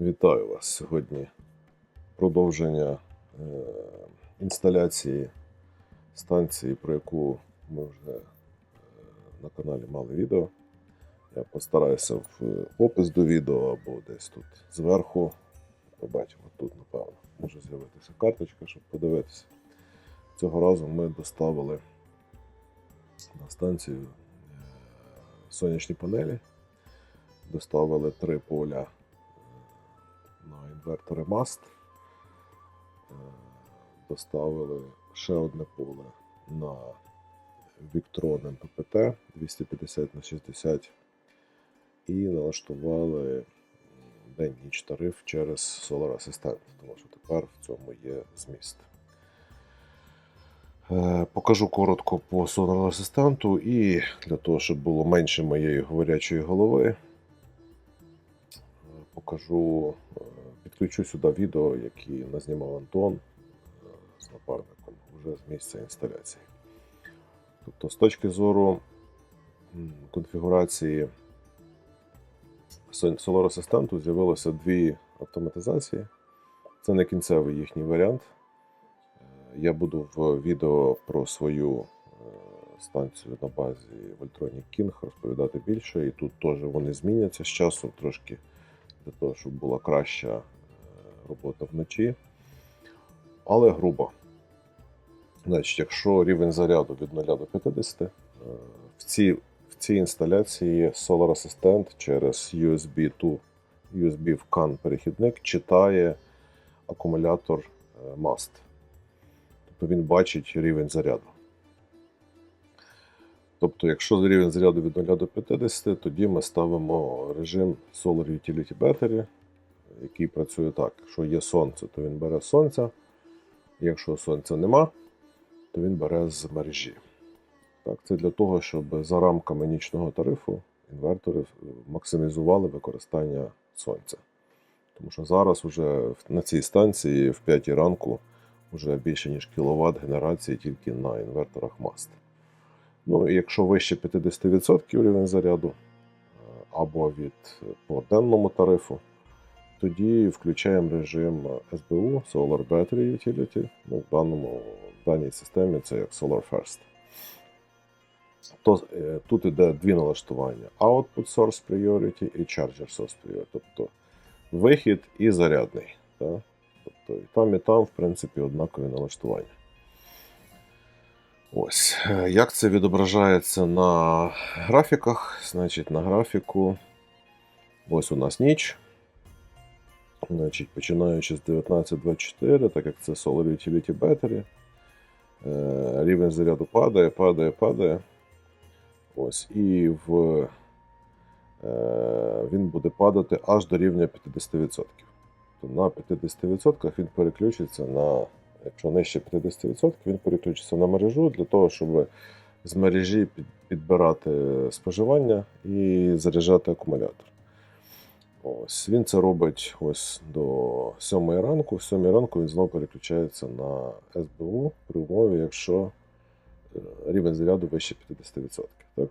Вітаю вас сьогодні. Продовження е, інсталяції станції, про яку ми вже е, на каналі мали відео. Я постараюся в опис до відео або десь тут зверху. Побачимо тут, напевно, може з'явитися карточка, щоб подивитися. Цього разу ми доставили на станцію е, сонячні панелі, доставили три поля е, на інвертори MAST. Е, Доставили ще одне поле на Victron MPPT 250 на 60 і налаштували день-ніч тариф через Solar Assistant, тому що тепер в цьому є зміст. Е, Покажу коротко по Solar Assistant і для того, щоб було менше моєї говорячої голови, е, покажу, підключу сюди відео, які назнімав Антон е, з напарником вже з місця інсталяції. Тобто, з точки зору конфігурації Solar Assistant з'явилося дві автоматизації. Це не кінцевий їхній варіант. Е, Я буду в відео про свою е, станцію на базі Voltronic King розповідати більше, і тут теж вони зміняться з часом трошки для того, щоб була краща робота вночі. Але грубо. Значить, якщо рівень заряду від 0 до 50, е, в цій, в цій інсталяції Solar Assistant через USB to USB в CAN перехідник читає акумулятор е, MAST. Тобто він бачить рівень заряду. Тобто, якщо рівень заряду від 0 до 50, тоді ми ставимо режим Solar Utility Battery, який працює так: якщо є сонце, то він бере з сонця. Якщо сонця нема, то він бере з мережі. Так, це для того, щоб за рамками нічного тарифу інвертори максимізували використання сонця. Тому що зараз уже на цій станції в 5 ранку вже більше ніж кіловат генерації тільки на інверторах MAST. Ну і якщо вище 50% рівень заряду е, або від по денному тарифу, тоді включаємо режим SBU Solar Battery Utility. Ну, в, даному, в даній системі це як Solar First. То, е, тут іде дві налаштування: Output Source Priority і Charger Source Priority. Тобто вихід і зарядний. Так? Тобто і там, і там, в принципі, однакові налаштування. Ось. Е, Як це відображається на графіках? Значить, на графіку ось у нас ніч. Значить, починаючи з 19.24, так як це Solar Utility Battery, е, рівень заряду падає, падає, падає. Ось, і в, е, він буде падати аж до рівня 50%. То на 50% він переключиться на, якщо нижче 50%, він переключиться на мережу для того, щоб з мережі підбирати споживання і заряджати акумулятор. Ось він це робить ось до 7 ранку. В 7 ранку він знову переключається на СБУ при умові, якщо е, рівень заряду вище 50%. Так?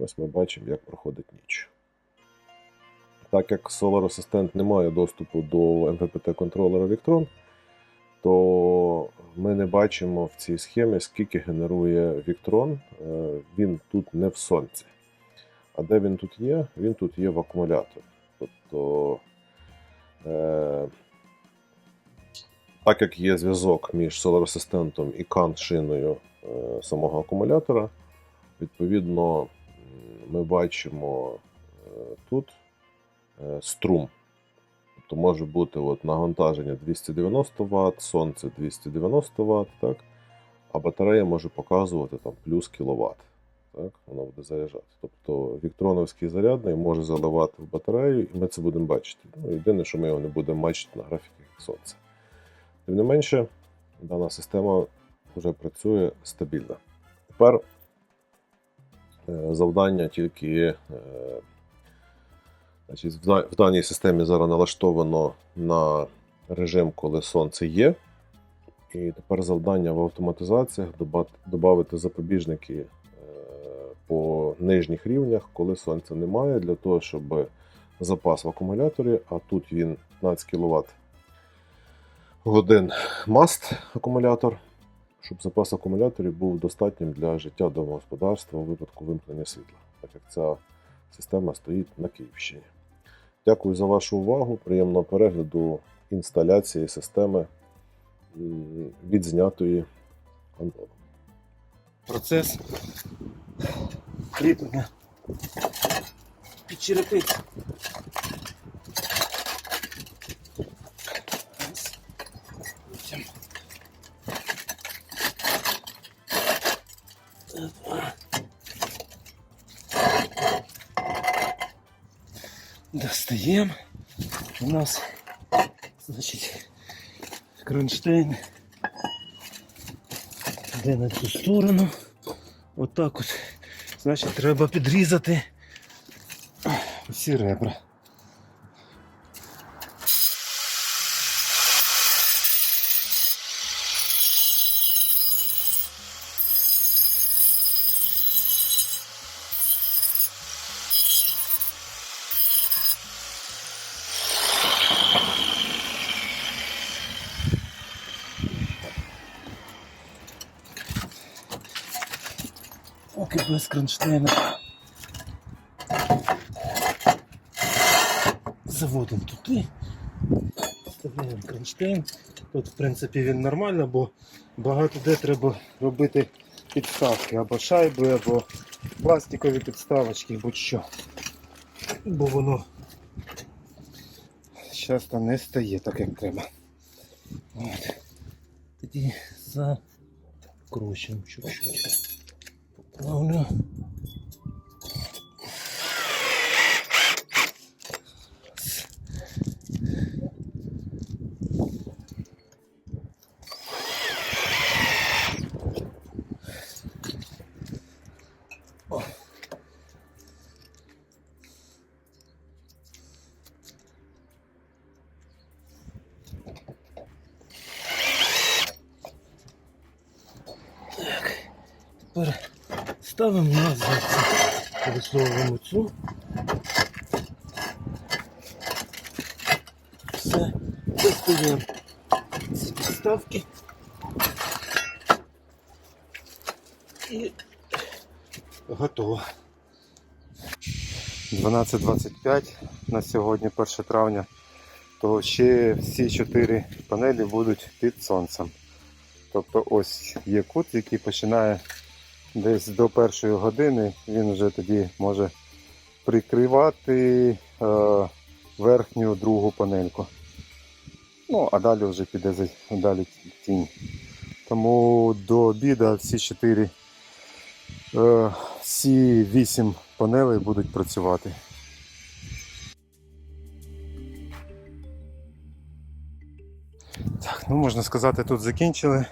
Ось ми бачимо, як проходить ніч. Так як Solar Assistant не має доступу до MPPT контролера Victron, то ми не бачимо в цій схемі, скільки генерує Victron. Е, Він тут не в сонці. А де він тут є? Він тут є в акумуляторі. Тобто, е, так як є зв'язок між Assistant і CAN-шиною е, самого акумулятора, відповідно, ми бачимо е, тут е, струм. Тобто може бути от навантаження 290 Вт, сонце 290 Вт, так? а батарея може показувати там, плюс кіловат. Так? Вона буде заряджати. Тобто віктроновський зарядний може заливати в батарею, і ми це будемо бачити. Ну, єдине, що ми його не будемо бачити на графіках як сонце. Тим не менше, дана система вже працює стабільно. Тепер е, завдання тільки е, значить, в даній системі зараз налаштовано на режим, коли сонце є. І тепер завдання в автоматизаціях додати запобіжники по нижніх рівнях, коли сонця немає, для того, щоб запас в акумуляторі, а тут він 15 кВт годин маст акумулятор, щоб запас акумуляторів був достатнім для життя домогосподарства у випадку вимкнення світла, так як ця система стоїть на Київщині. Дякую за вашу увагу. Приємного перегляду інсталяції системи відзнятої Антоном. процес кріплення під черепиці. Раз. Потім. Опа. Достаємо. У нас, значить, кронштейн Йде на цю сторону. Отак от. Значить, треба підрізати всі ребра. Без кронштейна. Заводимо туди. Вставляємо кронштейн. Тут, в принципі, він нормально, бо багато де треба робити підставки або шайби, або пластикові підставочки, будь-що. Бо воно часто не стає так, як треба. От. Тоді закручуємо чуть-чуть. Oh, alone. Ставимо назад, висовуємо цю. Все, достаємо ці підставки. І готово. 12.25 на сьогодні 1 травня, то ще всі чотири панелі будуть під сонцем. Тобто ось є кут, який починає десь до першої години, він вже тоді може прикривати е, верхню другу панельку. Ну, а далі вже піде далі тінь. Тому до обіду всі чотири, е, всі вісім панелей будуть працювати. Так, ну можна сказати, тут закінчили.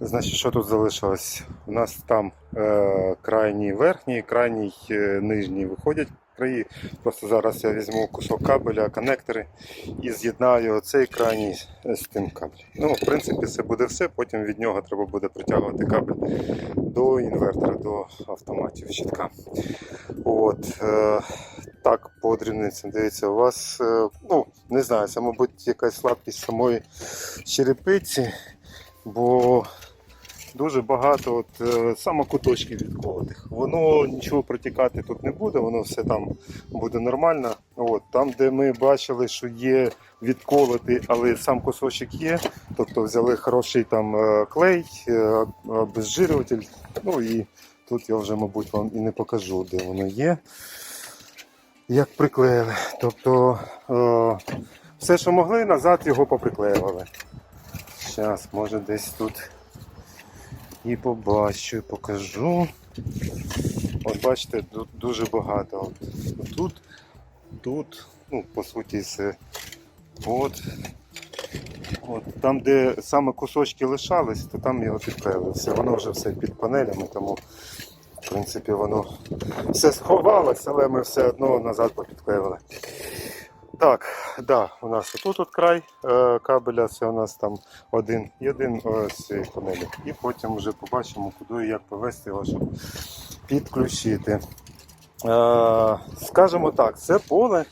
Значить, що тут залишилось? У нас там е, крайній верхній, крайній е, нижній виходять краї. Просто зараз я візьму кусок кабеля, коннектори і з'єднаю цей крайній з тим кабелем. Ну, в принципі, це буде все. Потім від нього треба буде притягувати кабель до інвертора, до автоматів щитка. От, е, так, по дрібницям. Дивіться, у вас, е, ну, не знаю, це, мабуть, якась слабкість самої черепиці, бо дуже багато от, е, саме куточків відколотих. Воно нічого протікати тут не буде, воно все там буде нормально. От, там, де ми бачили, що є відколотий, але сам кусочок є, тобто взяли хороший там е, клей, е, обезжирюватель, ну і тут я вже, мабуть, вам і не покажу, де воно є. Як приклеїли. Тобто е, все, що могли, назад його поприклеювали. Зараз, може десь тут і побачу, і покажу. От бачите, тут дуже багато. От Тут, тут, ну, по суті, все. От. От, там, де саме кусочки лишались, то там його підклеїли. Все, воно вже все під панелями, тому в принципі воно все сховалось, але ми все одно назад попідклеїли. Так, да, у нас отут от край е, кабеля, це у нас там один єдин ось цієї панелі. І потім вже побачимо, куди і як повести його, щоб підключити. Е, скажімо так, це поле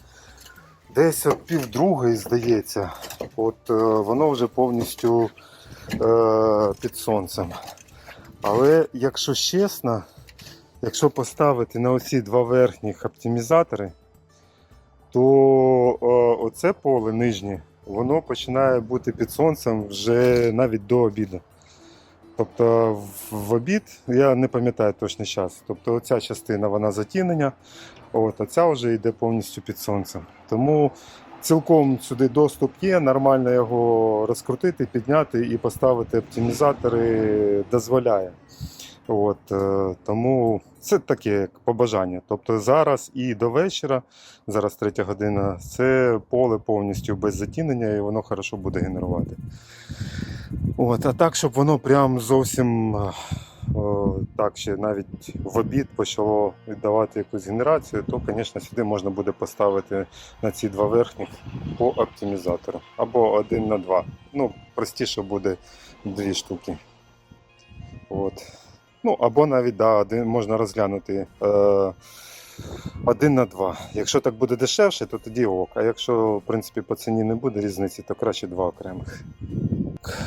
десь от півдругої, здається, от е, воно вже повністю е, під сонцем. Але якщо чесно, якщо поставити на оці два верхніх оптимізатори, то е, оце поле нижнє, воно починає бути під сонцем вже навіть до обіду. Тобто в- обід я не пам'ятаю точний час. Тобто оця частина вона затінення, от, а ця вже йде повністю під сонцем. Тому цілком сюди доступ є, нормально його розкрутити, підняти і поставити оптимізатори дозволяє. От, е, тому це таке як побажання. Тобто зараз і до вечора, зараз третя година, це поле повністю без затінення і воно хорошо буде генерувати. От, а так, щоб воно прям зовсім е, о, так ще навіть в обід почало віддавати якусь генерацію, то, звісно, сюди можна буде поставити на ці два верхніх по оптимізатору. Або один на два. Ну, простіше буде дві штуки. От. Ну, або навіть да, один, можна розглянути е, один на два. Якщо так буде дешевше, то тоді ок. А якщо, в принципі, по ціні не буде різниці, то краще два окремих.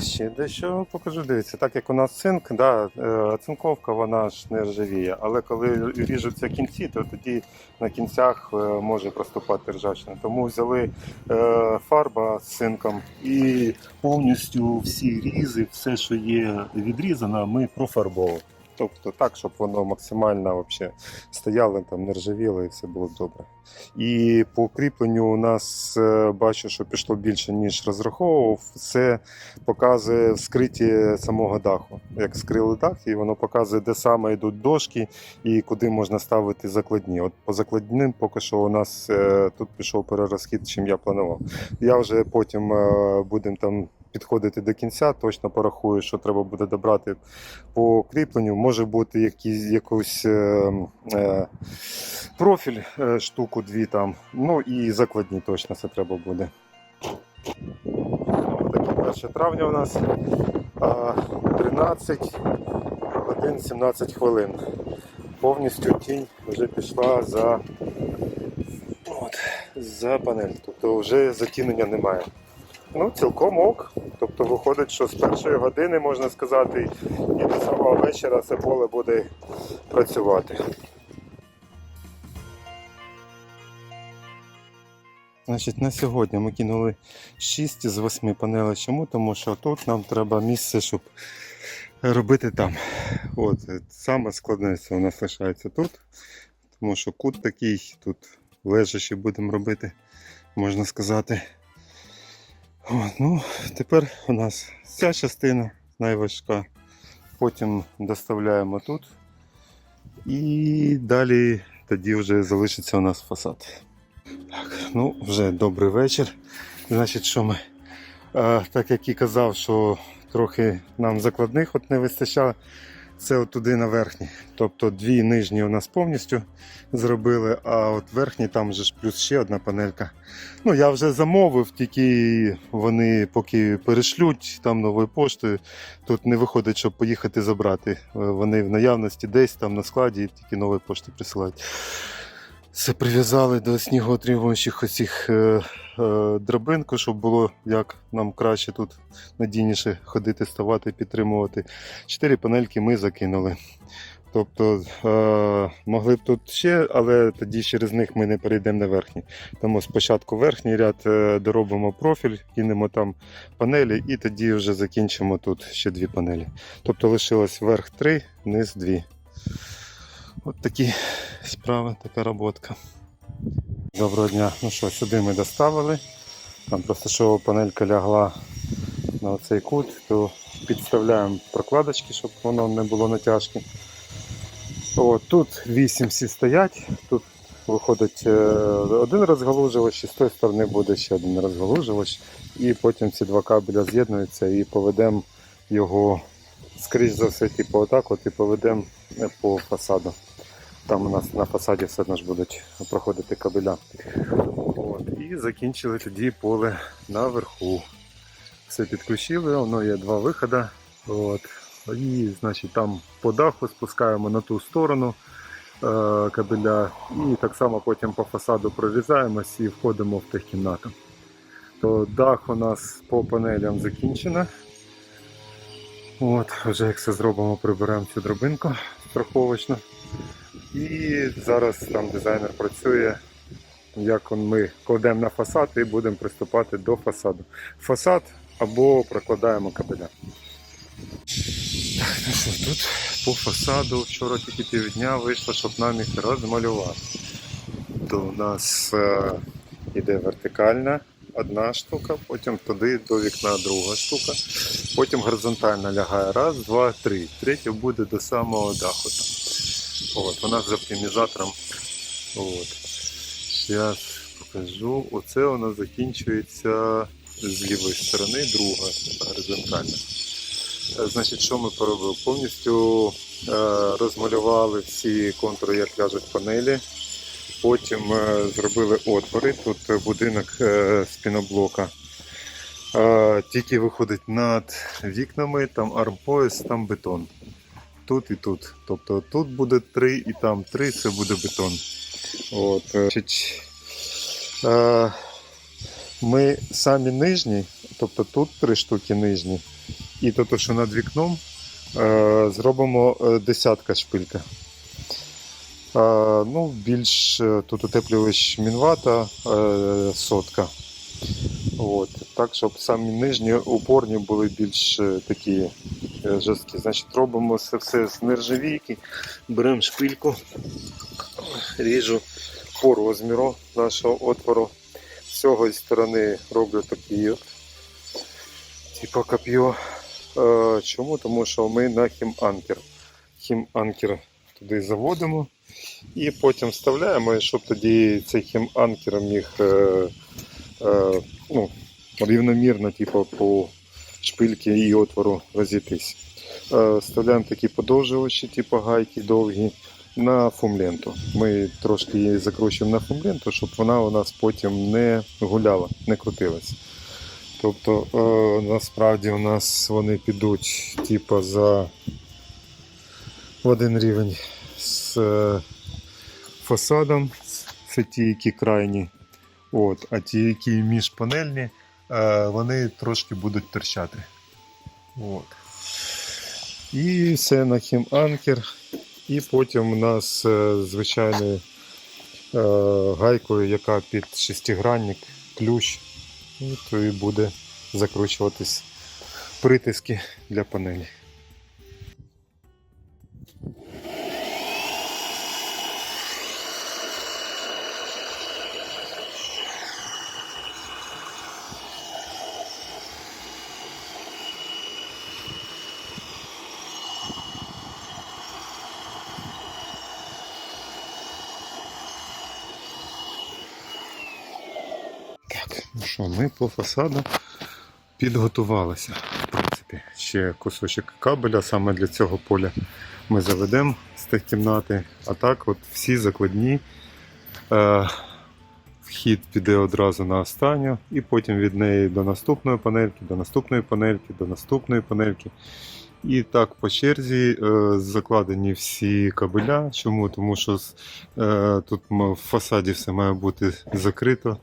Ще дещо покажу. Дивіться, так як у нас цинк, да, е, цинковка вона ж не ржавіє, але коли ріжуться кінці, то тоді на кінцях е, може проступати ржавчина. Тому взяли е, фарба з цинком і повністю всі різи, все, що є відрізано, ми профарбовували. Тобто так, щоб воно максимально вообще стояло, там не ржавіло і все було добре. І по кріпленню у нас е, бачу, що пішло більше, ніж розраховував. Це показує вскриті самого даху. Як скрили дах, і воно показує, де саме йдуть дошки і куди можна ставити закладні. От по закладним поки що у нас е, тут пішов перерозхід, чим я планував. Я вже потім е, будемо там. Підходити до кінця, точно порахую, що треба буде добрати по кріпленню. Може бути якийсь якийсь е, е, профіль, е, штуку дві там. Ну і закладні точно це треба буде. Таке 1 травня у нас 13 годин 17 хвилин. Повністю тінь вже пішла за, от, за панель. Тобто вже затінення немає. Ну, цілком ок. Тобто виходить, що з першої години, можна сказати, і до самого вечора це поле буде працювати. Значить, на сьогодні ми кинули 6 з 8 панелей. Чому? Тому що тут нам треба місце, щоб робити там. От, саме складне це у нас лишається тут. Тому що кут такий, тут лежачи будемо робити, можна сказати. От, ну, тепер у нас ця частина найважка. Потім доставляємо тут. І далі тоді вже залишиться у нас фасад. Так, ну, вже добрий вечір. Значить, що ми, е, так як і казав, що трохи нам закладних от не вистачало, це от туди на верхні. Тобто дві нижні у нас повністю зробили, а от верхні там вже ж плюс ще одна панелька. Ну, я вже замовив, тільки вони поки перешлють там новою поштою. Тут не виходить, щоб поїхати забрати. Вони в наявності десь там на складі, тільки нової пошти присилають. Це прив'язали до снігоотримуючих оцих е, е, драбинку, щоб було як нам краще тут надійніше ходити, ставати, підтримувати. Чотири панельки ми закинули. Тобто е, могли б тут ще, але тоді через них ми не перейдемо на верхні. Тому спочатку верхній ряд е, доробимо профіль, кинемо там панелі і тоді вже закінчимо тут ще дві панелі. Тобто лишилось верх три, низ дві. От такі справи, така роботка. Доброго дня. Ну що, сюди ми доставили. Там просто що панелька лягла на цей кут, то підставляємо прокладочки, щоб воно не було натяжки. От, тут 8 всі стоять, тут виходить е, один розгалужувач, і з тої сторони буде ще один розгалужувач. І потім ці два кабеля з'єднуються і поведемо його, скоріш за все, типу отак от і поведемо по фасаду. Там у нас на фасаді все одно ж будуть проходити кабеля. От, і закінчили тоді поле наверху. Все підключили, воно є два виходи. От. І значить, там по даху спускаємо на ту сторону. е, кабеля. І так само потім по фасаду прорізаємось і входимо в техкімнату. То дах у нас по панелям закінчено. От, вже як все зробимо, приберемо цю дробинку страховочну. І зараз там дизайнер працює, як ми кладемо на фасад і будемо приступати до фасаду. Фасад або прокладаємо кабеля. Так, ну що, тут по фасаду вчора тільки півдня вийшло, щоб нам їх розмалювати. То у нас е, іде вертикальна одна штука, потім туди до вікна друга штука, потім горизонтально лягає раз, два, три. Третя буде до самого даху. Там. От, вона з оптимізатором. От. Зараз покажу. Оце нас закінчується з лівої сторони, друга горизонтальна. Е, Значить, що ми поробили? Повністю е, розмалювали всі контури, як ляжуть панелі. Потім е, зробили отвори. Тут будинок з піноблока. Тільки виходить над вікнами, там армпояс, там бетон. Тут і тут. Тобто тут буде три і там три, це буде бетон. От, е, е, ми самі нижні, тобто тут три штуки нижні, і то, що над вікном е, зробимо десятка шпилька. Ну, більш тут утеплювач мінвата сотка. От, так, щоб самі нижні опорні були більш е, такі е, жорсткі. Значить, робимо це все з нержавійки, беремо шпильку, ріжу по розміру нашого отвору. З цього сторони роблю такий от, типу коп'ю. Е, Чому? Тому що ми на хіманкер. Хіманкер туди заводимо і потім вставляємо, щоб тоді цей хіманкер міг е, ну, рівномірно типу, по шпильки і отвору розійтись. Е, Вставляємо такі подовжувачі, типу гайки довгі, на фумленту. Ми трошки її закручуємо на фумленту, щоб вона у нас потім не гуляла, не крутилась. Тобто е, насправді у нас вони підуть типу, за в один рівень з фасадом. Це ті, які крайні. От, а ті, які міжпанельні, е, вони трошки будуть торчати. От. І все на хіманкер. І потім у нас е, звичайною е, гайкою, яка під шестигранник, ключ, то і буде закручуватись притиски для панелі. Так, ну що, ми по фасаду підготувалися. В принципі, ще кусочок кабеля саме для цього поля ми заведемо з тих кімнати. А так, от всі закладні. Е, вхід піде одразу на останню, і потім від неї до наступної панельки, до наступної панельки, до наступної панельки. І так по черзі е, закладені всі кабеля. Чому? Тому що е, тут в фасаді все має бути закрито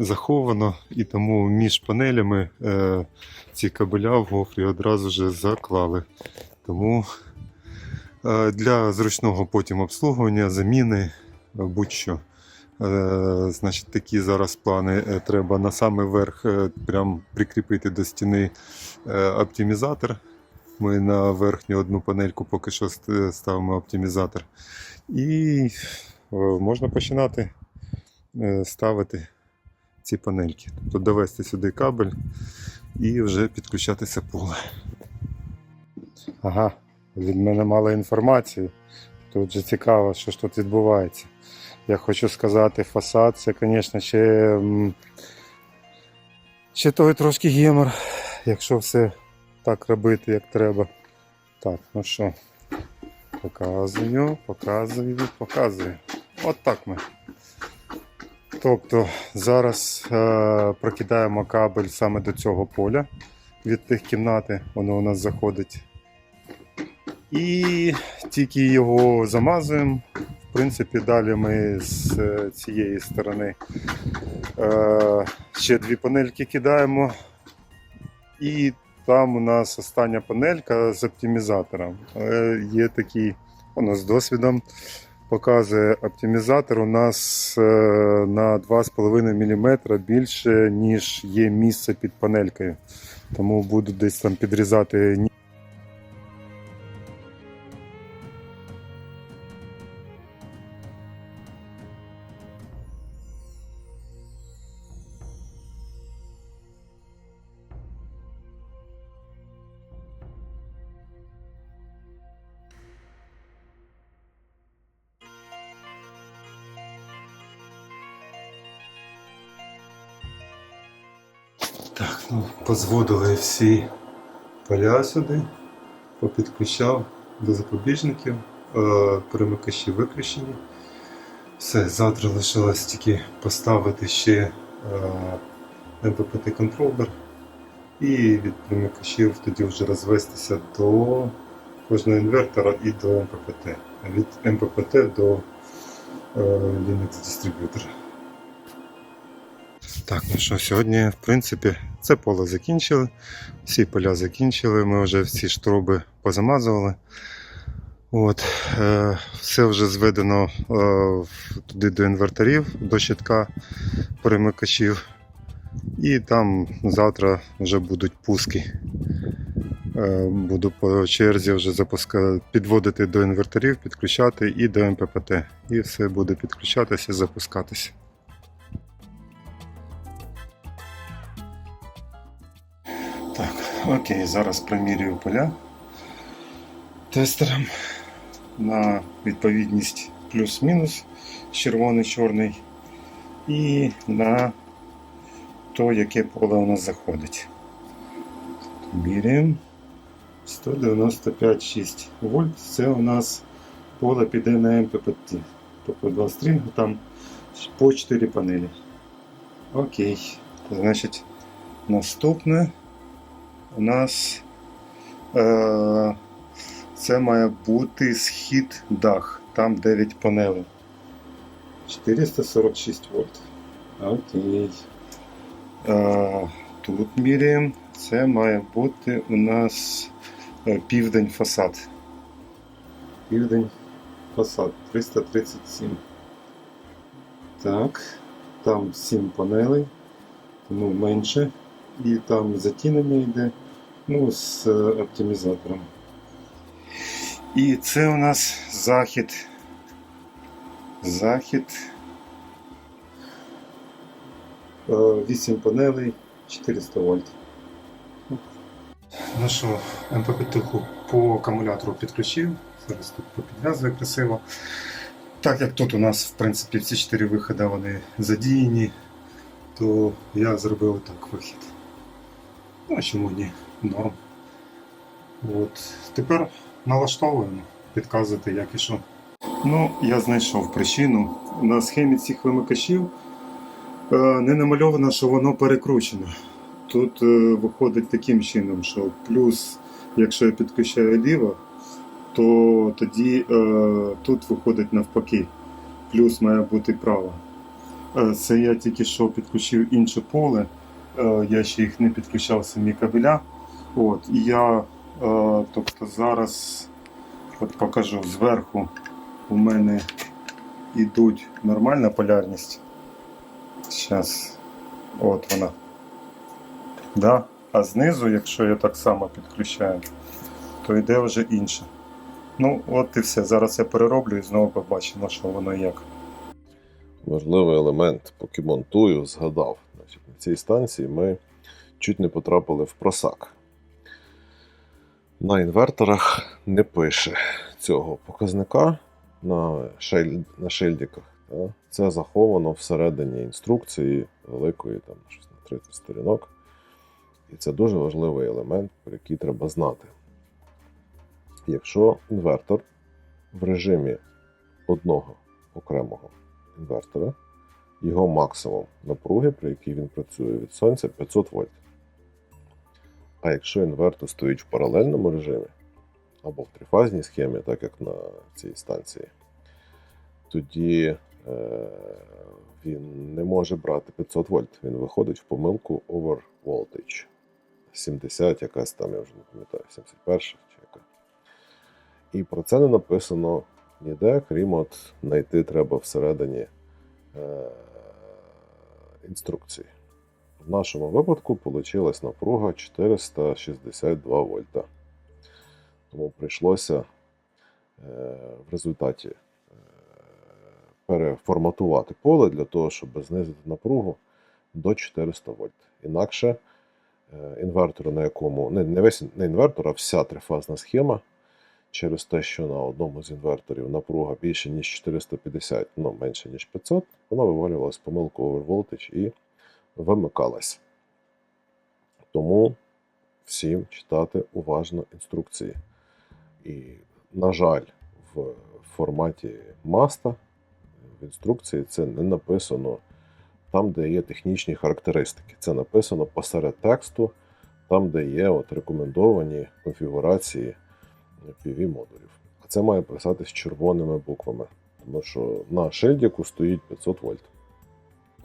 заховано, і тому між панелями е, ці кабеля в гофрі одразу вже заклали. Тому е, для зручного потім обслуговування, заміни, е, будь-що. Е, значить, такі зараз плани е, треба на самий верх прям прикріпити до стіни оптимізатор. Ми на верхню одну панельку поки що ставимо оптимізатор. І можна починати ставити ці панельки. Тобто довести сюди кабель і вже підключатися поле. Ага, від мене мало інформації. Тут же цікаво, що ж тут відбувається. Я хочу сказати, фасад це, звісно, ще, ще той трошки гемор, якщо все так робити, як треба. Так, ну що, показую, показую, показую. От так ми. Тобто зараз е, прокидаємо кабель саме до цього поля від тих кімнати, воно у нас заходить. І тільки його замазуємо, в принципі, далі ми з е, цієї сторони е, ще дві панельки кидаємо. І там у нас остання панелька з оптимізатором. Е, є такий, воно з досвідом показує оптимізатор у нас е, на 2,5 мм більше, ніж є місце під панелькою. Тому буду десь там підрізати позводили всі поля сюди, попідключав до запобіжників, е, перемикачі виключені. Все, завтра лишилось тільки поставити ще МППТ-контролер і від перемикачів тоді вже розвестися до кожного інвертора і до МППТ. Від МППТ до е, Linux дистриб'ютора. Так, ну що, сьогодні, в принципі, це поле закінчили. Всі поля закінчили, ми вже всі штроби позамазували. От, е, все вже зведено е, туди до інверторів, до щитка перемикачів. І там завтра вже будуть пуски. Е, буду по черзі вже запуска... підводити до інверторів, підключати і до МППТ. І все буде підключатися, запускатися. Окей, зараз промірюю поля тестером на відповідність плюс-мінус червоний-чорний і на то, яке поле у нас заходить. Міряємо 195,6 вольт. Це у нас поле піде на МППТ. Тобто два стрінгу там по 4 панелі. Окей. Значить, наступне у нас е, це має бути схід дах. Там 9 панелей. 446 вольт. Окей. Е, тут міряємо. Це має бути у нас е, південь фасад. Південь фасад 337. Так. Там 7 панелей, тому менше. І там затінення йде ну, з е, оптимізатором. І це у нас захід. Захід. 8 панелей, 400 вольт. Ну що, МППТ по акумулятору підключив. Зараз тут попідв'язує красиво. Так як тут у нас, в принципі, всі 4 виходи вони задіяні, то я зробив так вихід. Ну, а чому ні? Норм. От. Тепер налаштовуємо, підказувати, як і що. Ну, я знайшов причину. На схемі цих вимикачів е, не намальовано, що воно перекручено. Тут е, виходить таким чином, що плюс, якщо я підключаю ліво, то тоді е, тут виходить навпаки. Плюс має бути право. Це я тільки що підключив інше поле. Я ще їх не підключав самі кабеля. От, і я е, тобто зараз от покажу зверху у мене йдуть нормальна полярність. Зараз, от вона. Да? А знизу, якщо я так само підключаю, то йде вже інше. Ну, от і все. Зараз я перероблю і знову побачимо, що воно як. Важливий елемент, поки монтую, згадав. На цій станції ми чуть не потрапили в просак. На інверторах не пише цього показника на, шель... на шильдиках. Це заховано всередині інструкції великої, там щось на 30 сторінок. І це дуже важливий елемент, про який треба знати. Якщо інвертор в режимі одного окремого інвертора, його максимум напруги, при якій він працює від сонця 500 вольт. А якщо інвертор стоїть в паралельному режимі або в трифазній схемі, так як на цій станції, тоді е, він не може брати 500 вольт. Він виходить в помилку over voltage. 70, якась там, я вже не пам'ятаю, 71 чи яка. І про це не написано ніде, крім от знайти треба всередині е, інструкції. В нашому випадку вийшла напруга 462 вольта. Тому прийшлося е, в результаті е, переформатувати поле для того, щоб знизити напругу до 400 вольт. Інакше е, інвертор, на якому не, весь не інвертор, а вся трифазна схема, через те, що на одному з інверторів напруга більше, ніж 450, ну менше, ніж 500, вона вивалювалась в помилку over voltage і вимикалась. Тому всім читати уважно інструкції. І, на жаль, в форматі маста в інструкції це не написано там, де є технічні характеристики. Це написано посеред тексту, там, де є от рекомендовані конфігурації PV-модулів. А це має писатись червоними буквами, тому що на шильдику стоїть 500 вольт.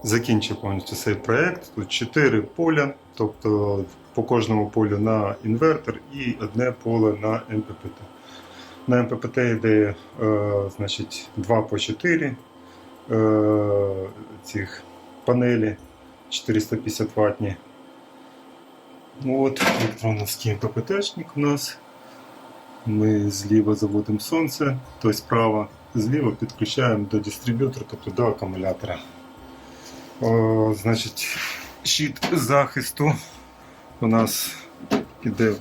Закінчив повністю цей проект. Тут 4 поля, тобто по кожному полю на інвертор і одне поле на МППТ. На МППТ йде е, значить, 2 по 4 е, цих панелі 450 ватні. Ну От електроновський МППТшник у нас. Ми зліва заводимо сонце, то справа, зліва підключаємо до дистриб'ютора, тобто до акумулятора. О, значить, щит захисту у нас іде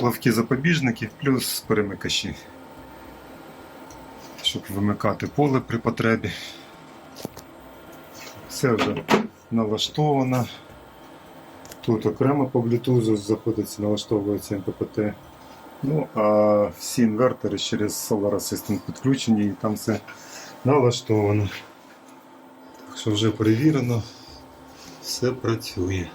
плавкі запобіжники плюс перемикачі, щоб вимикати поле при потребі. Все вже налаштовано. Тут окремо по Bluetooth знаходиться, налаштовується МППТ. Ну, а всі інвертори через Solar Assistant підключені і там все налаштовано. Що вже перевірено, все працює.